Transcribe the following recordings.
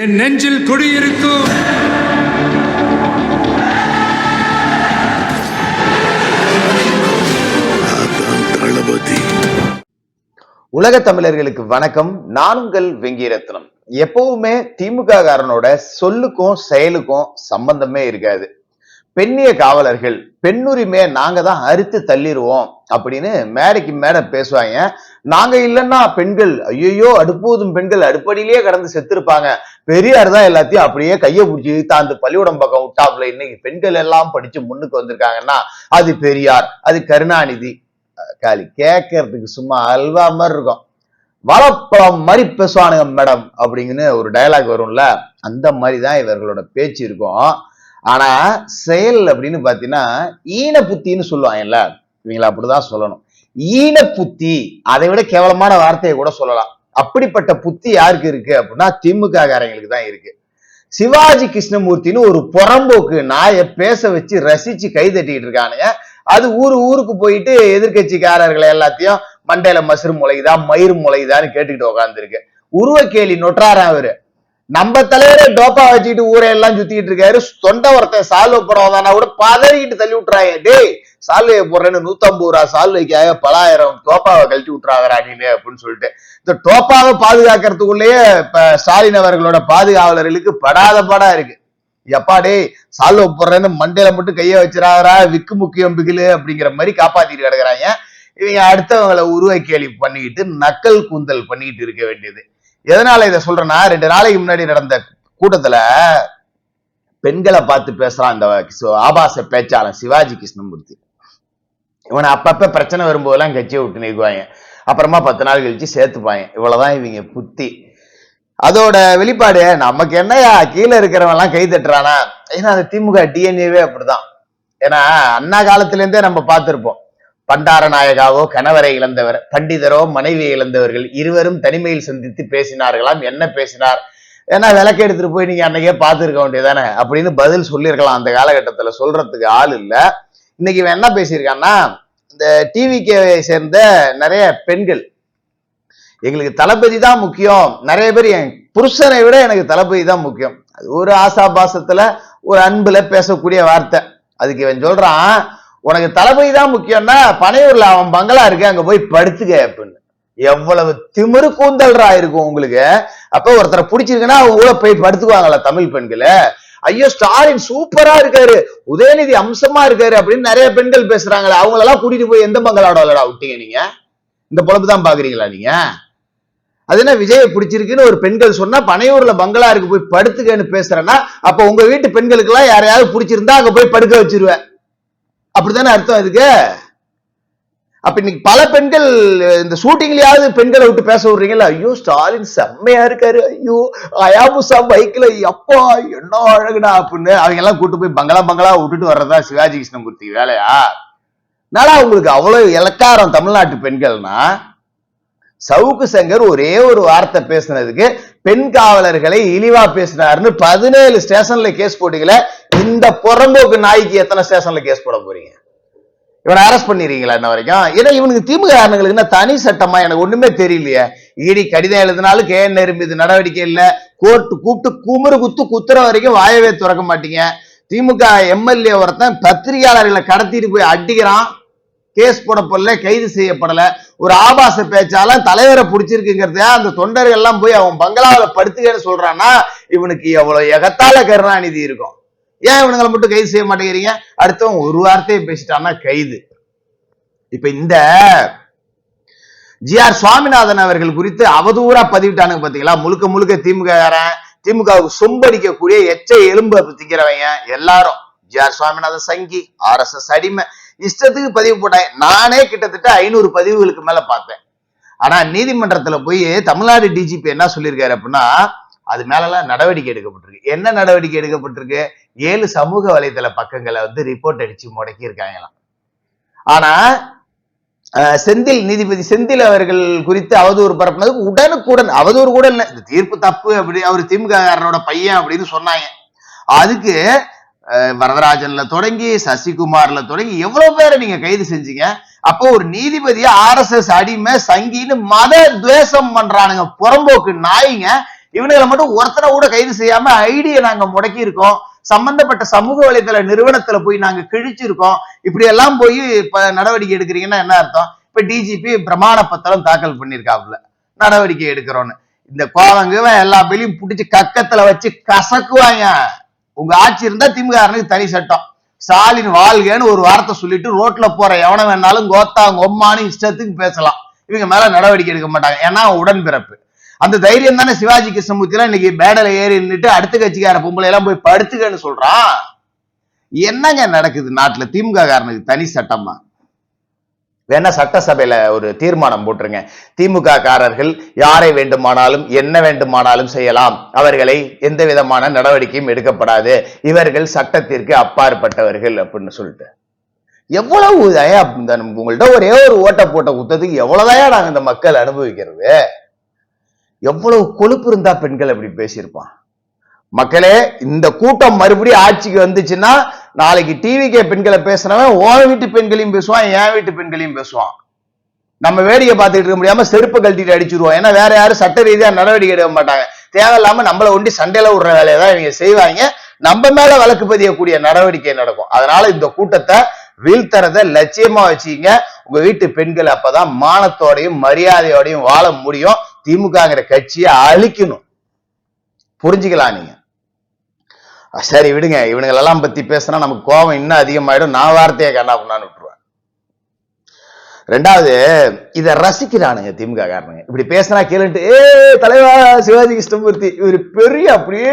என் நெஞ்சில் குடியிருக்கும் உலக தமிழர்களுக்கு வணக்கம். நான் உங்கள் வெங்கிரத்னம். எப்பவுமே திமுக காரனோட சொல்லுக்கும் செயலுக்கும் சம்பந்தமே இருக்காது. பெண்ணிய காவலர்கள் பெண்ணுரிமையை நாங்க தான் அறுத்து தள்ளிடுவோம் அப்படின்னு மேடைக்கு மேடை பேசுவாங்க. நாங்க இல்லைன்னா பெண்கள் ஐயோ அடுப்போதும் பெண்கள் அடுப்படியிலேயே கடந்து செத்துருப்பாங்க. பெரியார் தான் எல்லாத்தையும் அப்படியே கையை பிடிச்சி தாந்து பள்ளிக்கூடம் பக்கம் விட்டாப்புல இன்னைக்கு பெண்கள் எல்லாம் படிச்சு முன்னுக்கு வந்திருக்காங்கன்னா அது பெரியார் அது கருணாநிதி. காலி கேட்கறதுக்கு சும்மா அல்வா மாதிரி இருக்கும். வளப்பழம் மாதிரி பேசுவானுங்க மேடம் அப்படிங்கன்னு ஒரு டயலாக் வரும்ல அந்த மாதிரி தான் இவர்களோட பேச்சு இருக்கும். ஆனா செயல் அப்படின்னு பாத்தீங்கன்னா ஈன புத்தின்னு சொல்லுவாங்கல்ல இவங்களை அப்படிதான் சொல்லணும். ஈன புத்தி அதை விட கேவலமான வார்த்தையை கூட சொல்லலாம். அப்படிப்பட்ட புத்தி யாருக்கு இருக்கு அப்படின்னா திமுக காரங்களுக்கு தான் இருக்கு. சிவாஜி கிருஷ்ணமூர்த்தின்னு ஒரு புறம்போக்கு நாயை பேச வச்சு ரசிச்சு கை தட்டிட்டு இருக்கானுங்க. அது ஊரு ஊருக்கு போயிட்டு எதிர்கட்சிக்காரர்களை எல்லாத்தையும் மண்டையில மசுறு முளைக்குதா மயிர் முளைக்குதான்னு கேட்டுக்கிட்டு உட்காந்துருக்கு உருவக்கேலி நொற்றாரா அவரு. நம்ம தலைவரே டோப்பா வச்சுக்கிட்டு ஊரை எல்லாம் சுத்திக்கிட்டு இருக்காரு. தொண்டை ஒருத்தன் சால்வை போறவன் கூட பதறிக்கிட்டு தள்ளி விட்டுறாங்க. டேய் சால்வையை போடுறேன்னு நூத்தம்பது ரூபா சால்வைக்காக பலாயிரம் டோப்பாவை கழட்டி விட்டுறாங்கடா நீனு அப்படின்னு சொல்லிட்டு. இந்த டோப்பாவை பாதுகாக்கிறதுக்குள்ளேயே இப்ப ஸ்டாலின் அவர்களோட பாதுகாவலர்களுக்கு படாத படா இருக்கு. எப்பா டேய் சால்வை போடுறேன்னு மண்டையில மட்டும் கையை வச்சிடாதரா விக்கு முக்கியம் பிகிலு அப்படிங்கிற மாதிரி காப்பாத்திட்டு கிடக்குறாங்க. இவங்க அடுத்தவங்களை உருவ கேள்வி பண்ணிக்கிட்டு நக்கல் கூந்தல் பண்ணிக்கிட்டு இருக்க வேண்டியது. எதனால இதை சொல்றேன்னா ரெண்டு நாளைக்கு முன்னாடி நடந்த கூட்டத்துல பெண்களை பார்த்து பேசுறான் இந்த ஆபாச பேச்சாளன் சிவாஜி கிருஷ்ணமூர்த்தி. இவனை அப்பப்ப பிரச்சனை வரும்போதெல்லாம் கட்சியை விட்டு நிற்குவாங்க அப்புறமா பத்து நாள் கழிச்சு சேர்த்துப்பாங்க. இவ்வளவுதான் இவங்க புத்தி. அதோட வெளிப்பாடு நமக்கு என்னையா? கீழே இருக்கிறவன் எல்லாம் கை தட்டுறானா? ஏன்னா அது திமுக டிஎன்ஏவே அப்படிதான். ஏன்னா அண்ணா காலத்துல இருந்தே நம்ம பார்த்திருப்போம். பண்டாரநாயகாவோ கணவரை இழந்தவர் பண்டிதரோ மனைவியை இழந்தவர்கள் இருவரும் தனிமையில் சந்தித்து பேசினார்களாம். என்ன பேசினார்? ஏன்னா விளக்கு எடுத்துட்டு போய் நீங்க அன்னைக்கே பார்த்துருக்க வேண்டியதானே அப்படின்னு பதில் சொல்லியிருக்கலாம் அந்த காலகட்டத்தில். சொல்றதுக்கு ஆள் இல்லை. இன்னைக்கு இவன் என்ன பேசியிருக்கான்னா இந்த டிவிக்கு சேர்ந்த நிறைய பெண்கள் எங்களுக்கு தளபதி தான் முக்கியம். நிறைய பேர் என் புருஷனை விட எனக்கு தளபதி தான் முக்கியம். அது ஒரு ஆசாபாசத்துல ஒரு அன்புல பேசக்கூடிய வார்த்தை. அதுக்கு இவன் சொல்றான் உனக்கு தளபதி தான் முக்கியம்னா பனையூர்ல அவன் பங்களா இருக்கு அங்க போய் படுத்துக்க அப்படின்னு. எவ்வளவு திமிரு கூந்தல்ரா இருக்கும் உங்களுக்கு. அப்ப ஒருத்தரை பிடிச்சிருக்குன்னா அவங்க கூட போய் படுத்துக்குவாங்களா தமிழ் பெண்களை. ஐயோ ஸ்டாலின் சூப்பரா இருக்காரு உதயநிதி அம்சமா இருக்காரு அப்படின்னு நிறைய பெண்கள் பேசுறாங்களே அவங்களெல்லாம் கூட்டிட்டு போய் எந்த பங்களாடா விட்டீங்க நீங்க? இந்த பொழப்பு தான் பாக்குறீங்களா நீங்க? அது என்ன விஜய பிடிச்சிருக்குன்னு ஒரு பெண்கள் சொன்னா பனையூர்ல பங்களா இருக்கு போய் படுத்துக்கன்னு பேசுறேன்னா அப்ப உங்க வீட்டு பெண்களுக்கு எல்லாம் யாரையாவது பிடிச்சிருந்தா அங்க போய் படுக்க வச்சிருவேன். அப்படித்தானே அர்த்தம் இதுக்கு அப்ப இன்னைக்கு பல பெண்கள் இந்த ஷூட்டிங்லயாவது பெண்களை விட்டு பேச விடுறீங்களா ஐயோ ஸ்டாலின் செம்மையா இருக்காரு. ஐயோ அயாபுசா பைக்ல அப்பா என்ன அழகுடா அப்படின்னு அவங்க எல்லாம் கூட்டு போய் பங்களா பங்களா விட்டுட்டு வர்றதா சிவாஜி கிருஷ்ணமூர்த்தி வேலையா? நாடா உங்களுக்கு அவ்வளவு இலக்காரம் தமிழ்நாட்டு பெண்கள்னா? சவுக்கு சங்கர் ஒரே ஒரு வார்த்தை பேசுனதுக்கு பெண் காவலர்களை இழிவா பேசினாருன்னு பதினேழு ஸ்டேஷன்ல கேஸ் போட்டீங்களே இந்த புறம்போக்கு நாய்க்கு எத்தனை ஸ்டேஷன்ல கேஸ் போட போறீங்க? இவனை அரெஸ்ட் பண்ணிடுறீங்களா இன்ன வரைக்கும்? ஏன்னா இவனுக்கு திமுக காரணங்களுக்கு என்ன தனி சட்டமா? எனக்கு ஒண்ணுமே தெரியலையே. இடி கடிதம் எழுதினாலும் கே என் இது நடவடிக்கை இல்ல. கோர்ட்டு கூப்பிட்டு குமுறு குத்து குத்துற வரைக்கும் வாயவே திறக்க மாட்டீங்க. திமுக எம்எல்ஏ ஒருத்தன் பத்திரிகையாளர்களை கடத்திட்டு போய் அடிக்கிறான். கேஸ் போடப்படல கைது செய்யப்படல. ஒரு ஆபாச பேச்சால தலைவரை பிடிச்சிருக்குங்கிறத அந்த தொண்டர்கள் எல்லாம் போய் அவன் பங்களாவில் படுத்துக்கன்னு சொல்றான்னா இவனுக்கு எவ்வளவு எகத்தால கருணாநிதி இருக்கும். ஏன் இவனுங்களை மட்டும் கைது செய்ய மாட்டேங்கிறீங்க? அடுத்தவன் ஒரு வார்த்தையை பேசிட்டான்னா கைது. இப்ப இந்த ஜி ஆர் சுவாமிநாதன் அவர்கள் குறித்து அவதூறா பதிவிட்டானுங்க பாத்தீங்களா? முழுக்க முழுக்க திமுக திமுகவுக்கு சொம்படிக்கக்கூடிய எச்ச எலும்பு திங்கிறவங்க எல்லாரும். ஜி ஆர் சுவாமிநாதன் சங்கி ஆர் எஸ் எஸ் அடிமை. இஷ்டத்துக்கு பதிவு போட்டாங்க. நானே கிட்டத்தட்ட ஐநூறு பதிவுகளுக்கு மேல பார்த்தேன். ஆனா நீதிமன்றத்துல போய் தமிழ்நாடு டிஜிபி என்ன சொல்லியிருக்காரு அப்படின்னா அது மேலெல்லாம் நடவடிக்கை எடுக்கப்பட்டிருக்கு. என்ன நடவடிக்கை எடுக்கப்பட்டிருக்கு? ஏழு சமூக வலைதள பக்கங்களை வந்து ரிப்போர்ட் அடிச்சு முடக்கி இருக்காங்களாம் ஆனா செந்தில் நீதிபதி செந்தில் அவர்கள் குறித்து அவதூறு பரப்புனதுக்கு உடனுக்குடன் அவதூறு கூட இல்லை இந்த தீர்ப்பு தப்பு அப்படி அவர் திமுககாரனோட பையன் அப்படின்னு சொன்னாங்க. அதுக்கு அஹ், வரதராஜன்ல தொடங்கி சசிகுமார்ல தொடங்கி எவ்வளவு பேரை நீங்க கைது செஞ்சீங்க? அப்போ ஒரு நீதிபதியா ஆர் எஸ் எஸ் அடிமை சங்கின்னு மத துவேஷம் பண்றானுங்க புறம்போக்கு நாய்ங்க இவனுங்களை மட்டும் ஒருத்தரை கூட கைது செய்யாம ஐடியை நாங்க முடக்கி இருக்கோம் சம்பந்தப்பட்ட சமூக வலைதள நிறுவனத்துல போய் நாங்க கிழிச்சிருக்கோம். இப்படி எல்லாம் போய் இப்ப நடவடிக்கை எடுக்கிறீங்கன்னா என்ன அர்த்தம்? இப்ப டிஜிபி பிரமாண பத்திரம் தாக்கல் பண்ணிருக்காப்புல நடவடிக்கை எடுக்கிறோன்னு இந்த கோவங்க எல்லா பேலையும் பிடிச்சி கக்கத்துல வச்சு கசக்குவாங்க. உங்க ஆட்சி இருந்தா திமுக தனி சட்டம். ஸ்டாலின் வாழ்கன்னு ஒரு வார்த்தை சொல்லிட்டு ரோட்ல போற எவனை வேணாலும் கோத்தா கொம்மானு இஷ்டத்துக்கு பேசலாம். இவங்க மேல நடவடிக்கை எடுக்க மாட்டாங்க. ஏன்னா உடன்பிறப்பு. அந்த தைரியம் தானே சிவாஜி கிருஷ்ணமூர்த்தி எல்லாம் இன்னைக்கு மேடல ஏறி நின்றுட்டு அடுத்த கட்சிக்கார பொம்பளை எல்லாம் போய் படுத்துக்கன்னு சொல்றான். என்னங்க நடக்குது நாட்டுல? திமுக காரனுக்கு தனி சட்டமா? வேணா சட்டசபையில ஒரு தீர்மானம் போட்டுருங்க. திமுக காரர்கள் யாரை வேண்டுமானாலும் என்ன வேண்டுமானாலும் செய்யலாம். அவர்களை எந்த விதமான நடவடிக்கையும் எடுக்கப்படாது. இவர்கள் சட்டத்திற்கு அப்பாற்பட்டவர்கள் அப்படின்னு சொல்லிட்டு. எவ்வளவு உங்கள்கிட்ட ஒரே ஒரு ஓட்ட போட்ட குத்தத்துக்கு எவ்வளவுதான் நாங்க இந்த மக்கள் அனுபவிக்கிறது? எவ்வளவு கொழுப்பு இருந்தா பெண்கள் அப்படி பேசியிருப்பான்? மக்களே இந்த கூட்டம் மறுபடியும் ஆட்சிக்கு வந்துச்சுன்னா நாளைக்கு டிவிக்கே பெண்களை பேசுறவன் உன் வீட்டு பெண்களையும் பேசுவான் என் வீட்டு பெண்களையும் பேசுவான். நம்ம வேடிக்கை பார்த்துட்டு இருக்க முடியாம செருப்பு கழட்டிட்டு அடிச்சிருவோம். ஏன்னா வேற யாரும் சட்ட ரீதியா நடவடிக்கை எடுக்க மாட்டாங்க. தேவையில்லாம நம்மள ஒண்டி சண்டையில விடுற வேலையை தான் இவங்க செய்வாங்க. நம்ம மேல வழக்கு பதியக்கூடிய நடவடிக்கை நடக்கும். அதனால இந்த கூட்டத்தை வீழ்த்தறத லட்சியமா வச்சுக்கீங்க. உங்க வீட்டு பெண்கள் அப்பதான் மானத்தோடையும் மரியாதையோடையும் வாழ முடியும். திமுகங்கிற கட்சியை அழிக்கணும். புரிஞ்சுக்கலாம் நீங்க? சரி விடுங்க. இவனுங்களெல்லாம் பத்தி பேசினா நமக்கு கோபம் இன்னும் அதிகமாயிடும். நான் வார்த்தையை கண்ணா பண்ணான்னு விட்டுருவேன். ரெண்டாவது இதை ரசிக்கிறானுங்க திமுக காரணங்க இப்படி பேசினா கேளுன்ட்டு ஏ தலைவா சிவாஜி கிருஷ்ணமூர்த்தி இவர் பெரிய அப்படியே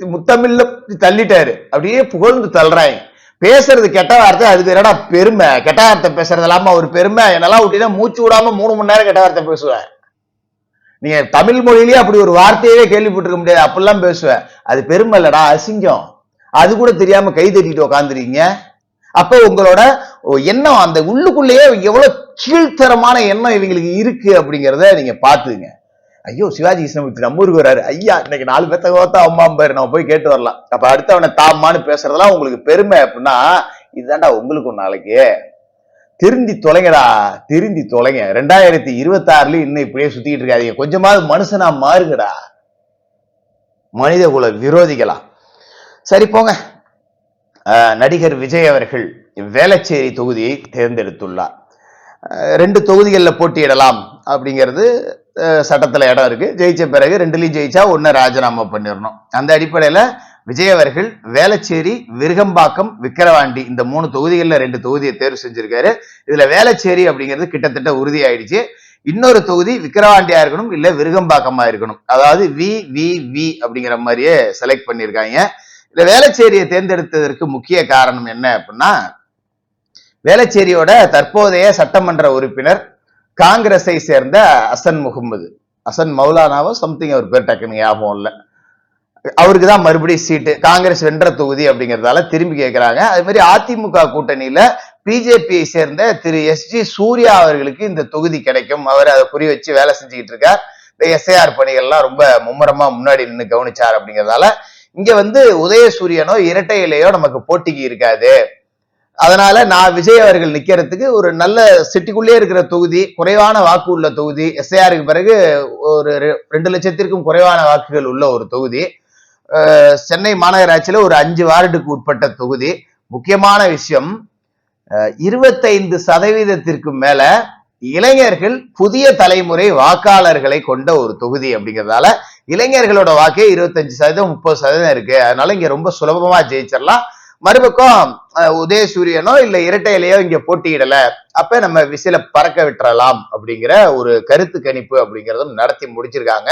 முத்தமில்ல தள்ளிட்டாரு. அப்படியே புகழ்ந்து தள்ளுறாங்க. பேசுறது கெட்ட வார்த்தை அதுக்கு என்னடா பெருமை? கெட்ட வார்த்தை பேசுறது இல்லாம ஒரு பெருமை? என்னெல்லாம் விட்டீங்கன்னா மூச்சு விடாம மூணு மணி நேரம் கெட்ட வார்த்தை பேசுவேன் நீங்க தமிழ் மொழியிலேயே அப்படி ஒரு வார்த்தையவே கேள்விப்பட்டிருக்க முடியாது. அப்படிலாம் பேசுவேன். அது பெருமை இல்லடா அசிங்கம். அது கூட தெரியாம கை தட்டிட்டு உக்காந்துருக்கீங்க. அப்ப உங்களோட எண்ணம் அந்த உள்ளுக்குள்ளேயே எவ்வளவு கீழ்த்தரமான எண்ணம் இவங்களுக்கு இருக்கு அப்படிங்கிறத நீங்க பாத்துங்க ஐயோ சிவாஜி கிருஷ்ணமூர்த்தி நம்ம ஊருக்கு வராரு ஐயா இன்னைக்கு நாலு பேத்த கோத்தா அம்மா பேர் நம்ம போய் கேட்டு வரலாம். அப்ப அடுத்தவனை தாமான்னு பேசுறதெல்லாம் உங்களுக்கு பெருமை அப்படின்னா இதுதான்டா உங்களுக்கு ஒரு நாளைக்கு. திருந்தி தொலைங்கடா திருந்தி தொலைங்க. ரெண்டாயிரத்தி இருபத்தி ஆறுல இன்னும் இப்படியே சுத்திக்கிட்டு இருக்காதீங்க. கொஞ்சமாவது மனுஷனா மாறுகடா மனித குல விரோதிகளா. சரி போங்க. நடிகர் விஜய் அவர்கள் வேளச்சேரி தொகுதியை தேர்ந்தெடுத்துள்ளார். அஹ், ரெண்டு தொகுதிகளில் போட்டியிடலாம் அப்படிங்கிறது அஹ், சட்டத்துல இடம் இருக்கு. ஜெயிச்ச பிறகு ரெண்டுலேயும் ஜெயிச்சா ஒன்று ராஜினாமா பண்ணிடணும். அந்த அடிப்படையில விஜய் அவர்கள் வேளச்சேரி விருகம்பாக்கம் விக்கிரவாண்டி இந்த மூணு தொகுதிகளில் ரெண்டு தொகுதியை தேர்வு செஞ்சிருக்காரு. இதுல வேளச்சேரி அப்படிங்கிறது கிட்டத்தட்ட உறுதி ஆயிடுச்சு இன்னொரு தொகுதி விக்கிரவாண்டியா இருக்கணும் இல்ல விருகம்பாக்கமா இருக்கணும். அதாவது வி வி வி அப்படிங்கிற மாதிரியே செலக்ட் பண்ணியிருக்காங்க இந்த வேளச்சேரியை தேர்ந்தெடுத்ததற்கு முக்கிய காரணம் என்ன அப்படின்னா வேளச்சேரியோட தற்போதைய சட்டமன்ற உறுப்பினர் காங்கிரஸை சேர்ந்த அசன் முகமது. அசன் மௌலானாவோ சம்திங் அவர் பேர் டக்குன்னு ஞாபகம் இல்லை. அவருக்கு தான் மறுபடியும் சீட்டு காங்கிரஸ் வென்ற தொகுதி அப்படிங்கிறதால திரும்பி கேட்கிறாங்க அது மாதிரி அதிமுக கூட்டணியில பிஜேபியை சேர்ந்த திரு எஸ் ஜி சூர்யா அவர்களுக்கு இந்த தொகுதி கிடைக்கும். அவர் அதை குறி வச்சு வேலை செஞ்சுக்கிட்டு இருக்கார். இந்த எஸ்ஏஆர் பணிகள்லாம் ரொம்ப மும்முரமா முன்னாடி நின்று கவனிச்சார் அப்படிங்கிறதால இங்க வந்து உதயசூரியனோ இரட்டை இலையோ நமக்கு போட்டிக்கு இருக்காது. அதனால நான் விஜய் அவர்கள் நிக்கிறதுக்கு ஒரு நல்ல சிட்டிக்குள்ளே இருக்கிற தொகுதி குறைவான வாக்கு உள்ள தொகுதி எஸ்ஐஆருக்கு பிறகு ஒரு ரெ- ரெண்டு லட்சத்திற்கும் குறைவான வாக்குகள் உள்ள ஒரு தொகுதி. சென்னை மாநகராட்சியில ஒரு அஞ்சு வார்டுக்கு உட்பட்ட தொகுதி. முக்கியமான விஷயம் இருபத்தைந்து சதவீதத்திற்கு மேல இளைஞர்கள் புதிய தலைமுறை வாக்காளர்களை கொண்ட ஒரு தொகுதி அப்படிங்கிறதால இளைஞர்களோட வாக்கே இருபத்தஞ்சு சதவீதம் முப்பது சதவீதம் இருக்கு. அதனால இங்க ரொம்ப சுலபமா ஜெயிச்சிடலாம். மறுபக்கம் உதய உதயசூரியனோ இல்ல இரட்டையிலையோ இங்க போட்டியிடல. அப்ப நம்ம விசில பறக்க விட்டுறலாம் அப்படிங்கிற ஒரு கருத்து கணிப்பு அப்படிங்கறதும் நடத்தி முடிச்சிருக்காங்க.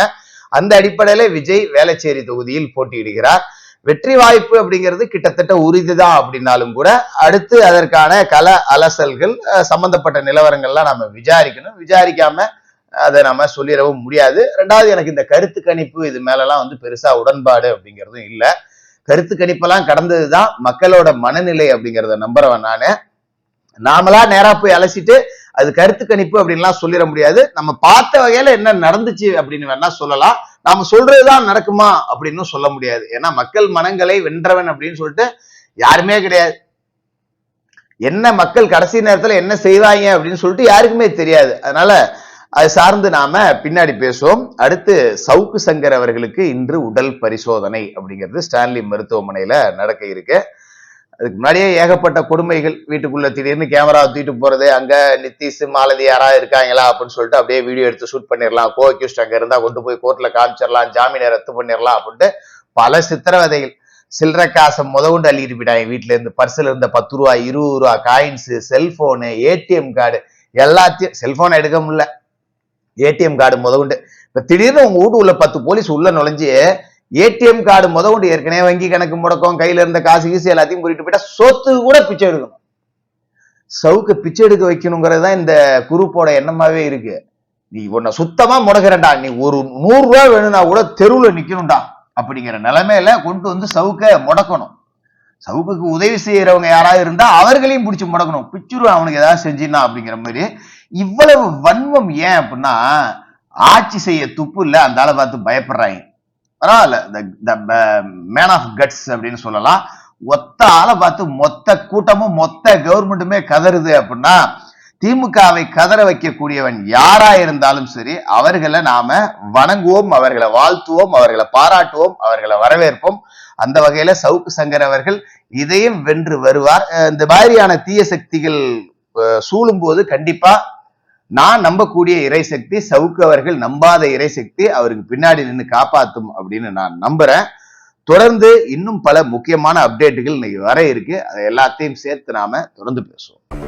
அந்த அடிப்படையில விஜய் வேளச்சேரி தொகுதியில் போட்டியிடுகிறார். வெற்றி வாய்ப்பு அப்படிங்கிறது கிட்டத்தட்ட உறுதிதான் அப்படின்னாலும் கூட அடுத்து அதற்கான கல அலசல்கள் சம்பந்தப்பட்ட நிலவரங்கள்லாம் நம்ம விசாரிக்கணும். விசாரிக்காம அதை நம்ம சொல்லிடவும் முடியாது. ரெண்டாவது எனக்கு இந்த கருத்து கணிப்பு இது மேலலாம் வந்து பெருசா உடன்பாடு அப்படிங்கிறதும் இல்லை. கருத்து கணிப்பெல்லாம் கடந்தது தான் மக்களோட மனநிலை அப்படிங்கிறத நம்புறவன் நான். நாமளா நேரா போய் அலசிட்டு அது கருத்து கணிப்பு அப்படின்லாம் சொல்லிட முடியாது. நம்ம பார்த்த வகையில என்ன நடந்துச்சு அப்படின்னு வேணா சொல்லலாம். நாம சொல்றதுதான் நடக்குமா அப்படின்னு சொல்ல முடியாது. ஏன்னா மக்கள் மனங்களை வென்றவன் அப்படின்னு சொல்லிட்டு யாருமே கிடையாது. என்ன மக்கள் கடைசி நேரத்துல என்ன செய்வாங்க அப்படின்னு சொல்லிட்டு யாருக்குமே தெரியாது. அதனால அது சார்ந்து நாம பின்னாடி பேசுவோம். அடுத்து சவுக்கு சங்கர் அவர்களுக்கு இன்று உடல் பரிசோதனை அப்படிங்கிறது ஸ்டான்லி மருத்துவமனையில நடக்க இருக்கு. அதுக்கு முன்னாடியே ஏகப்பட்ட கொடுமைகள் வீட்டுக்குள்ள திடீர்னு கேமரா தூக்கிட்டு போறது அங்க நிதிஷ் மாலதி யாராவது இருக்காங்களா அப்படின்னு சொல்லிட்டு அப்படியே வீடியோ எடுத்து ஷூட் பண்ணிடலாம். கோ அக்யூஸ்ட் அங்க இருந்தா கொண்டு போய் கோர்ட்ல காமிச்சிடலாம் ஜாமீனை ரத்து பண்ணிடலாம் அப்படின்ட்டு பல சித்திரவதைகள். சில்லறை காசை முத கொண்டு அள்ளிட்டு போயிட்டாங்க வீட்டுல இருந்து. பர்ஸ்ல இருந்த பத்து ரூபா இருபது ரூபா காயின்ஸ் செல்போனு ஏடிஎம் கார்டு எல்லாத்தையும் செல்போனை எடுக்க முடியல. ஏடிஎம் கார்டு முத கொண்டு இப்ப திடீர்னு உங்க வீட்டு உள்ள பத்து போலீஸ் உள்ள நுழைஞ்சு ஏடிஎம் கார்டு முத கொண்டு ஏற்கனவே வங்கி கணக்கு முடக்கம் கையில இருந்த காசு கீசு எல்லாத்தையும் கூட்டிட்டு போயிட்டா சொத்து கூட பிச்சை எடுக்கணும். சவுக்கு பிச்சை எடுக்க வைக்கணுங்கிறது தான் இந்த குரூப்போட எண்ணமாவே இருக்கு. நீ உன்னை சுத்தமா முடக்கிறேன்டா. நீ ஒரு நூறு ரூபா வேணும்னா கூட தெருவில் நிக்கணும்டா அப்படிங்கிற நிலைமையில கொண்டு வந்து சவுக்க முடக்கணும். சவுக்குக்கு உதவி செய்யறவங்க யாராவது இருந்தா அவர்களையும் பிடிச்சி முடக்கணும். பிச்சுருவன் அவனுக்கு ஏதாவது செஞ்சினா அப்படிங்கிற மாதிரி. இவ்வளவு வன்மம் ஏன் அப்படின்னா ஆட்சி செய்ய துப்பு இல்ல அந்த ஆளை பார்த்து பயப்படுறாங்க. பரவாயில்ல. மேன் ஆஃப் கட்ஸ் அப்படின்னு சொல்லலாம். ஒத்த ஆளை பார்த்து மொத்த கூட்டமும் மொத்த கவர்மெண்ட்டுமே கதறுது அப்படின்னா திமுகவை கதற வைக்கக்கூடியவன் யாரா இருந்தாலும் சரி அவர்களை நாம வணங்குவோம் அவர்களை வாழ்த்துவோம் அவர்களை பாராட்டுவோம் அவர்களை வரவேற்போம். அந்த வகையில சவுக்கு சங்கர் அவர்கள் இதையும் வென்று வருவார். இந்த மாதிரியான தீய சக்திகள் சூழும் போது கண்டிப்பா நான் நம்பக்கூடிய இறைசக்தி சவுக்கு அவர்கள் நம்பாத இறைசக்தி அவருக்கு பின்னாடி நின்று காப்பாத்தும் அப்படின்னு நான் நம்புறேன். தொடர்ந்து இன்னும் பல முக்கியமான அப்டேட்டுகள் இன்னைக்கு வர இருக்கு. அதை எல்லாத்தையும் சேர்த்து நாம தொடர்ந்து பேசுவோம்.